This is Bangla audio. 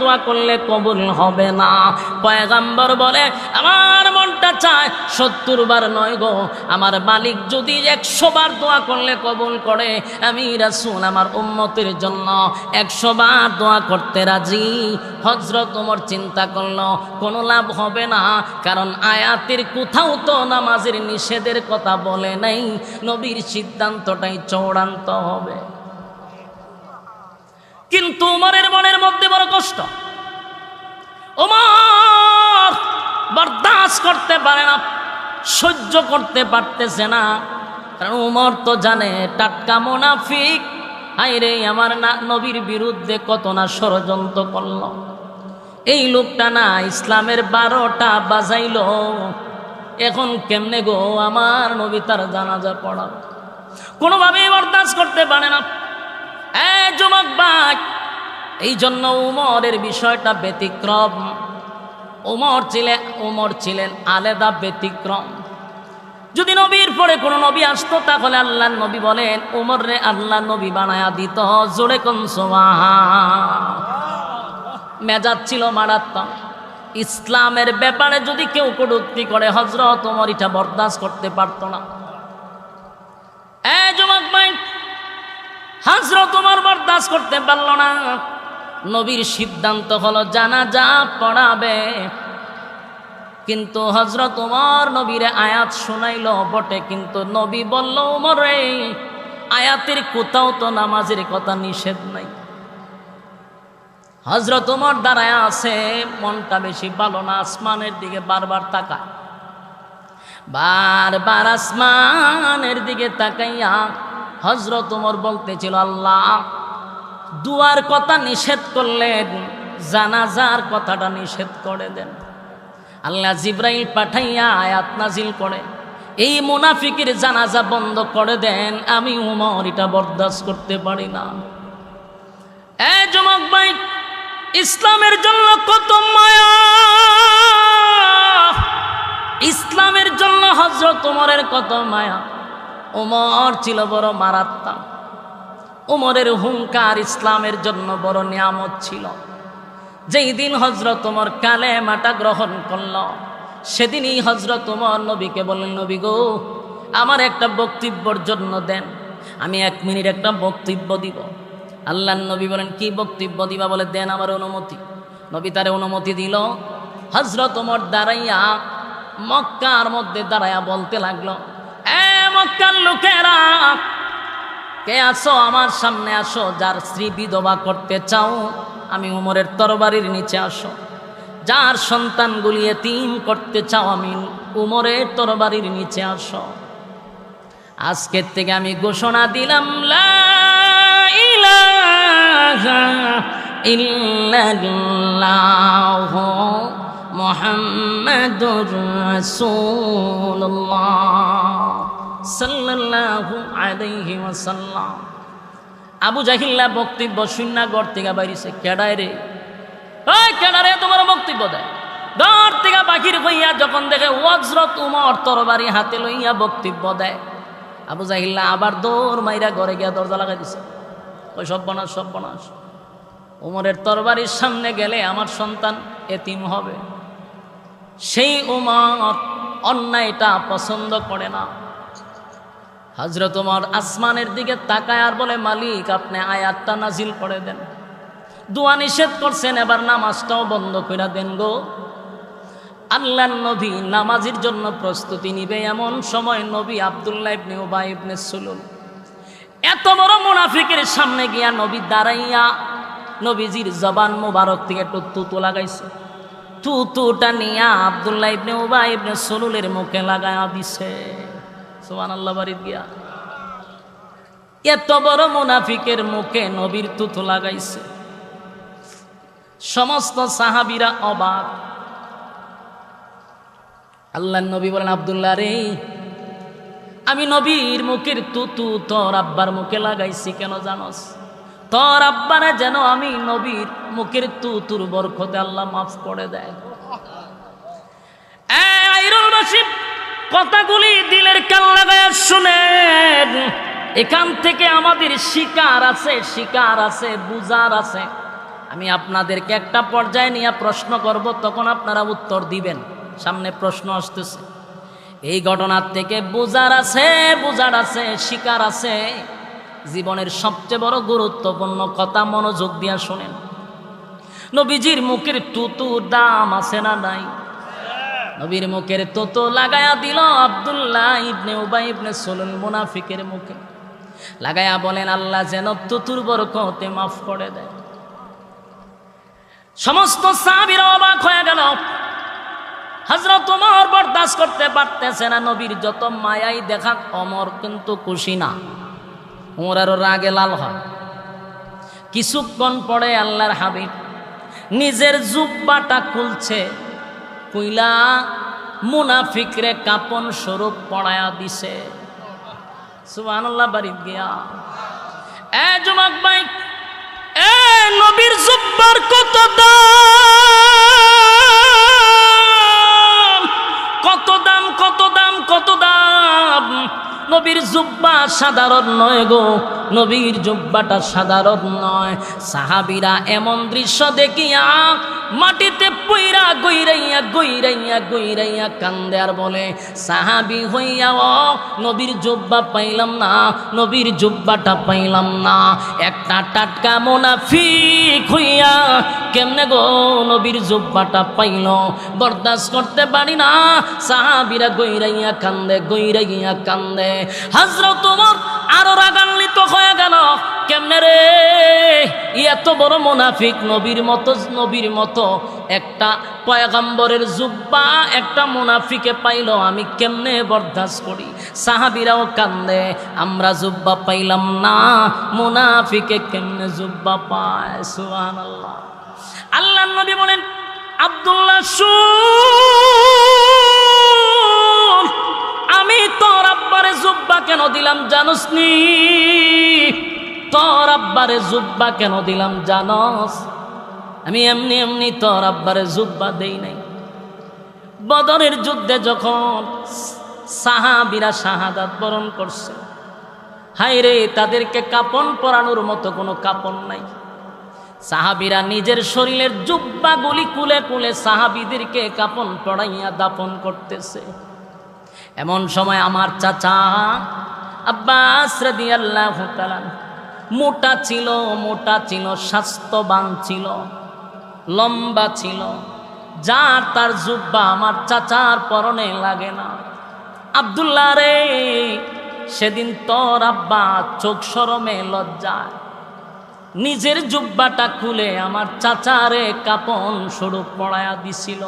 দোয়া করলে কবুল হবে না। পয়গাম্বর বলে, আমার মনটা চায় সত্তর বার নয় গো। আমার মালিক যদি একশো বার দোয়া করলে কবুল করে আমি রাসুল আমার উম্মতের জন্য একশো বার দোয়া করতে রাজি। হজরত ওমর চিন্তা করল, কোনো লাভ হবে না, কারণ আয়াতের কোথাও তো নামাজের নিষেধের কথা বলে নাই। নবীর সিদ্ধান্তটাই চৌড়ান্ত হবে। কিন্তু উমরের মনের মধ্যে বড় কষ্ট। ওমর বরদাস্ত করতে পারে না, সহ্য করতে পারতেছে না। কারণ উমর তো জানে, টাটকা মোনাফিক। হাই রে আমার না নবীর বিরুদ্ধে কত না ষড়যন্ত্র করল। এই লোকটা না ইসলামের বারোটা বাজাইল। এখন কেমনে গো আমার নবী তার জানাজা পড়াবে? কোনোভাবেই বরদাস্ত করতে পারে না। এই জন্য উমরের বিষয়টা ব্যতিক্রম। উমর ছিলেন উমর ছিলেন আলেদা ব্যতিক্রম। যদি নবীর পরে কোনো নবী আসতো, তাহলে আল্লাহ নবী বলেন উমর রে আল্লাহ নবী বানায়া দিত, জোরে মেজাজ ছিল মারাত্মক। ইসলামের ব্যাপারে যদি কেউ কটুক্তি করে হজরত উমর এটা বরদাস্ত করতে পারতো না এ যুবক ভাই হাজরত তোমার বরদাস্ত করতে পারল না। নবীর সিদ্ধান্ত হলো জানা যা পড়াবে। কিন্তু হজরত উমর নবীর আয়াত শুনাইল, বটে। কিন্তু নবী বলল উমরে আয়াতের কোথাও তো নামাজের কথা নিষেধ নাই। হজরত উমর দাঁড়ায় আছে, মনটা বেশি ভালো না, আসমানের দিকে বারবার তাকায়। বারবার আসমানের দিকে তাকাইয়া হজরত উমর বলতেছিল, আল্লাহ, দুয়ার কথা নিষেধ করলেন, জানাজার কথাটা নিষেধ করে দেন। আল্লাহ জিব্রাইল পাঠাইয়া আয়াত নাজিল করে, এই মুনাফিকের জানাজা বন্ধ করে দেন, আমি উমর এটা বরদাস্ত করতে পারি না। এ যুবক ভাই, ইসলামের জন্য কত মায়া! ইসলামের জন্য হজরত উমরের কত মায়া! উমর ছিল বড় মারাত্মক। উমরের হুঙ্কার ইসলামের জন্য বড় নিয়ামত ছিল। যেই দিন হজরত উমর কালে মাটা গ্রহণ করল, সেদিনই হজরত উমর নবীকে বললেন, নবী গো, আমার একটা বক্তব্যর জন্য দেন, আমি এক মিনিট একটা বক্তব্য দিব। আল্লাহ নবী বলেন, কি বক্তব্য দিবা বলে দেন আমার অনুমতি। নবী তার অনুমতি দিল। হজরত উমর দাঁড়াইয়া মক্কার মধ্যে দাঁড়াইয়া বলতে লাগল মক্কার লোকেরা, কে আসো আমার সামনে আসো, যার স্ত্রী বিধবা করতে চাও, আমি উমরের তরবারির নিচে আসো। যার সন্তানগুলি তিন করতে চাও, আমি উমরের তরবারির নিচে আসো। আজকের থেকে আমি ঘোষণা দিলাম মুহাম্মাদুর রাসূলুল্লাহ। সাল্লাল্লাহু আলাইহি ওয়াসাল্লাম। আবু জাহিল্লা বক্তব্য শূন্য গড় থেকে বাইরিছে, কেডায় রে? ওই কেডারে তোমার বক্তব্য দেয়। গড় থেকে বাকির হইয়া যখন দেখে ওয়াজরত উমর তরবারি হাতে লইয়া বক্তব্য দেয়, আবু জাহিল্লা আবার দৌড় মাইরা ঘরে গিয়া দরজা লাগাই দিছে। ওই সব বনাস সব বনাস উমরের তরবারির সামনে গেলে আমার সন্তান এতিম হবে। সেই উমর অন্যায়টা পছন্দ করে না। হজরত উমর আসমানের দিকে তাকায় আর বলে, মালিক, আপনি আয়াতটা নাজিল করে দেন। দোয়া নিষেধ করছেন, এবার নামাজটাও বন্ধ করে দেন গো। আল্লাহ নবী নামাজের জন্য প্রস্তুতি নিবে এমন সময় নবী আবদুল্লাহ ইবনে উবাই ইবনে সুলুল। এত বড় মুনাফিকের সামনে গিয়া নবী দাঁড়াইয়া নবীজির জবান মোবারক থেকে একটু তুতু লাগাইছে। তুতুটা নিয়া আবদুল্লাহ ইবনে উবাই ইবনে সুলুলের মুখে লাগায়া দিছে। সোমান আল্লাহ বাড়ির গিয়া। এত বড় মুনাফিকের মুখে নবীর তুতু লাগাইছে। সমস্ত সাহাবিরা অবাক। আল্লাহ নবী বলেন, আবদুল্লাহ রে, আমি নবীর মুখের তুতু তোর আব্বার মুখে লাগাইছি কেন জানস? তোর আব্বারে যেন আমি নবীর মুখের তুতুর বরখতে আল্লাহ মাফ করে দেয়। কথাগুলি দিলের কান লাগায় শুনেন। এখান থেকে আমাদের শিকার আছে শিকার আছে বুজার আছে। আমি আপনাদেরকে একটা পর্যায়ে নিয়ে প্রশ্ন করব, তখন আপনারা উত্তর দিবেন। সামনে প্রশ্ন আসতেছে। এই ঘটনার থেকে বোঝার আছে বোঝার আছে, শিকার আছে। জীবনের সবচেয়ে বড় গুরুত্বপূর্ণ কথা মনোযোগ দিয়া শোনেন। নবীজির মুখের তুতু দাম আছে না নাই? নবীর মুখের তোতো লাগায়া দিল আব্দুল্লাহ ইবনে উবাই ইবনে সলুল মুনাফিকের মুখে। লাগায়া বলেন, আল্লাহ যেন তুতুর বরকতে মাফ করে দেয়। সমস্ত সাহাবীরা অবাক হয়ে গেল। হজরত ওমর বরদাস্ত করতে পারতেছে না, নবীর যত মায়াই দেখা অমর কিন্তু খুশি না। ওমর আরও রাগে লাল হয়। কিছুক্ষণ পরে আল্লাহর হাবিব নিজের জুব্বাটা খুলছে। কুইলা, মুনাফিকরে কাপন স্বরূপ পড়ায়া দিছে। সুবহানাল্লাহ, বাড়ি গিয়া। এ যুবক ভাই, এ নবীর জুব্বার কত দাম? কত দাম কত দাম কত দাম? নবীর জুব্বা সাধারণ নয় গো, নবীর জুব্বাটা সাধারণ নয়। সাহাবিরা এমন দৃশ্য দেখিয়া মাটিতে পইরা গইরাইয়া গইরাইয়া গইরাইয়া কান্দে আর বলে, সাহাবি হইয়া ও, নবীর জুব্বা পাইলাম না, নবীর জুব্বাটা পাইলাম না। একটা টাটকা মোনাফিক হইয়া কেমনে গো নবীর জুব্বাটা পাইল? বরদাস্ত করতে পারি না। সাহাবিরা গইরাইয়া কান্দে গইরাইয়া কান্দে। হাজরত তোমার আরও রাগান্বিত হয়ে গেল। কেমনে রে? এত বড় মোনাফিক নবীর মতো নবীর মতো একটা পয়গাম্বরের জুব্বা একটা মুনাফিকে পাইল। আমি কেমনে বরদাস্ত করি? সাহাবিরাও কান্দে, আমরা জুব্বা পাইলাম না। মুনাফিকে কেমনে জুব্বা পায়? সুহান আল্লাহ আল্লাহ নবী বলেন, আব্দুল্লাহ, শুন। কেন দিলাম জানোস নি তোর আব্বারে জুব্বা কেন দিলাম জানস? আমি এমনি এমনি তোর আব্বারে জুব্বা দেই নাই। বদরের যুদ্ধে যখন সাহাবিরা শাহাদাত বরণ করছে হাই রে তাদেরকে কাপন পরানোর মতো কোনো কাপন নাই। সাহাবিরা নিজের শরীরের জুব্বাগুলি কুলে কুলে সাহাবিদেরকে কাপন পড়াইয়া দাপন করতেছে। এমন সময় আমার চাচা আব্বাস রাদিয়াল্লাহু তাআলা মোটা ছিল মোটা ছিল, স্বাস্থ্যবান ছিল, লম্বা ছিল। যার তার জুব্বা আমার চাচার পরনে লাগে না। আব্দুল্লাহ রে, সেদিন তোর আব্বা চোখ সরমে লজ্জায়। নিজের জুব্বাটা খুলে আমার চাচারে কাপন স্বরূপ পড়ায়া দিছিল।